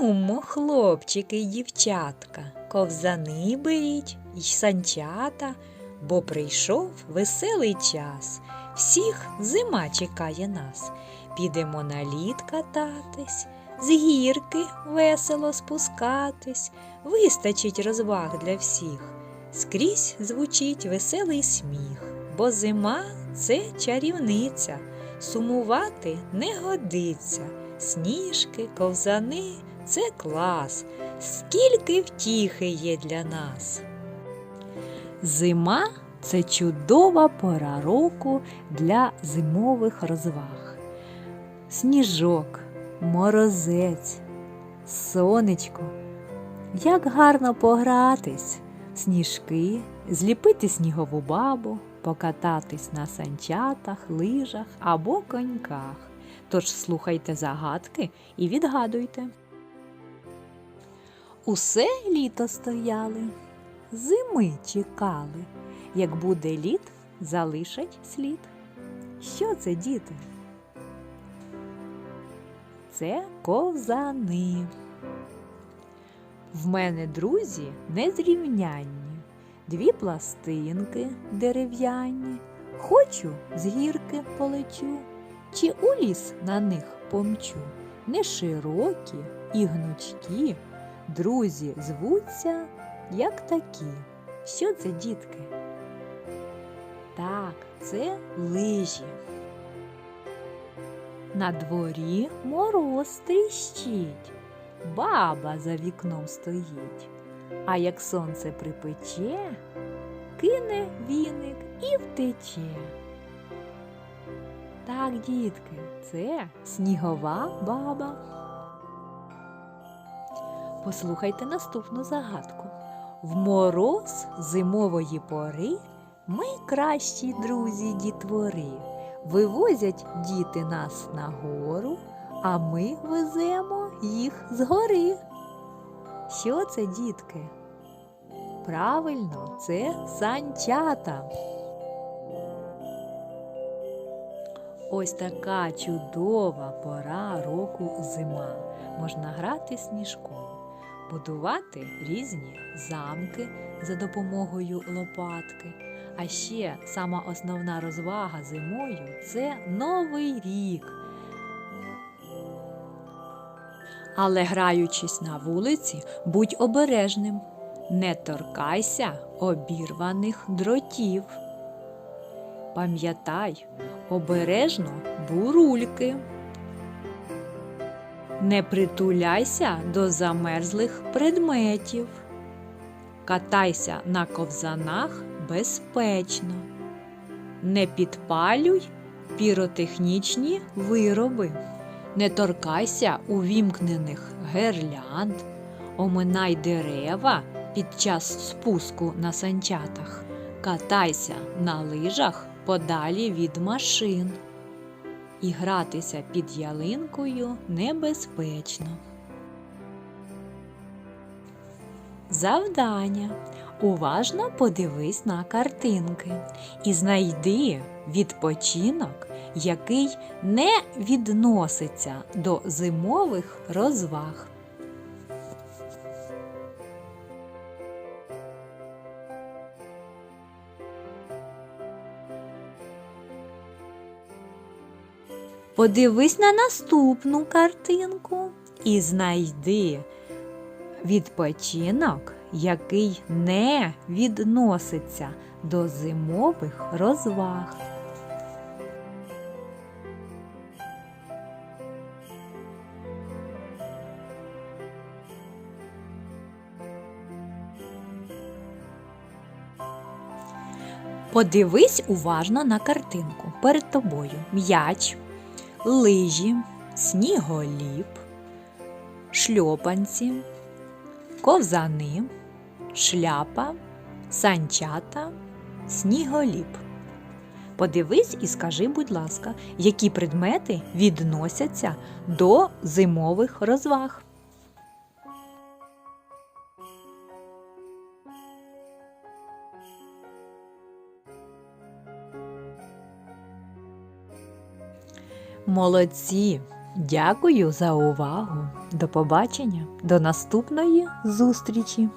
Нумо, хлопчики й дівчатка, ковзани беріть й санчата, бо прийшов веселий час. Всіх зима чекає нас. Підемо на лід кататись, з гірки весело спускатись, вистачить розваг для всіх. Скрізь звучить веселий сміх, бо зима це чарівниця, сумувати не годиться. Сніжки, ковзани це клас, скільки втіхи є для нас. Зима це чудова пора року для зимових розваг. Сніжок, морозець, сонечко. Як гарно погратись, сніжки, зліпити снігову бабу, покататись на санчатах, лижах або коньках. Тож слухайте загадки і відгадуйте. Усе літо стояли, зими чекали. Як буде лід, залишать слід. Що це, діти? Це ковзани. В мене друзі незрівнянні, дві пластинки дерев'яні. Хочу з гірки полечу, чи у ліс на них помчу. Не широкі і гнучкі, друзі звуться, як такі. Що це, дітки? Так, це лижі. На дворі мороз тріщить, баба за вікном стоїть, а як сонце припече, кине віник і втече. Так, дітки, це снігова баба. Послухайте наступну загадку. В мороз зимової пори ми кращі друзі дітвори. Вивозять діти нас на гору, а ми веземо їх з гори. Що це, дітки? Правильно, це санчата. Ось така чудова пора року зима. Можна грати сніжком, будувати різні замки за допомогою лопатки. А ще сама основна розвага зимою це Новий рік. Але граючись на вулиці, будь обережним. Не торкайся обірваних дротів. Пам'ятай, обережно бурульки. Не притуляйся до замерзлих предметів. Катайся на ковзанах безпечно. Не підпалюй піротехнічні вироби. Не торкайся увімкнених гирлянд. Оминай дерева під час спуску на санчатах. Катайся на лижах подалі від машин. І гратися під ялинкою небезпечно. Завдання. Уважно подивись на картинки і знайди відпочинок, який не відноситься до зимових розваг. Подивись на наступну картинку і знайди відпочинок, який не відноситься до зимових розваг. Подивись уважно на картинку. Перед тобою м'яч, лижі, сніголіп, шльопанці, ковзани, шляпа, санчата, сніголіп. Подивись і скажи, будь ласка, які предмети відносяться до зимових розваг. Молодці! Дякую за увагу. До побачення, до наступної зустрічі!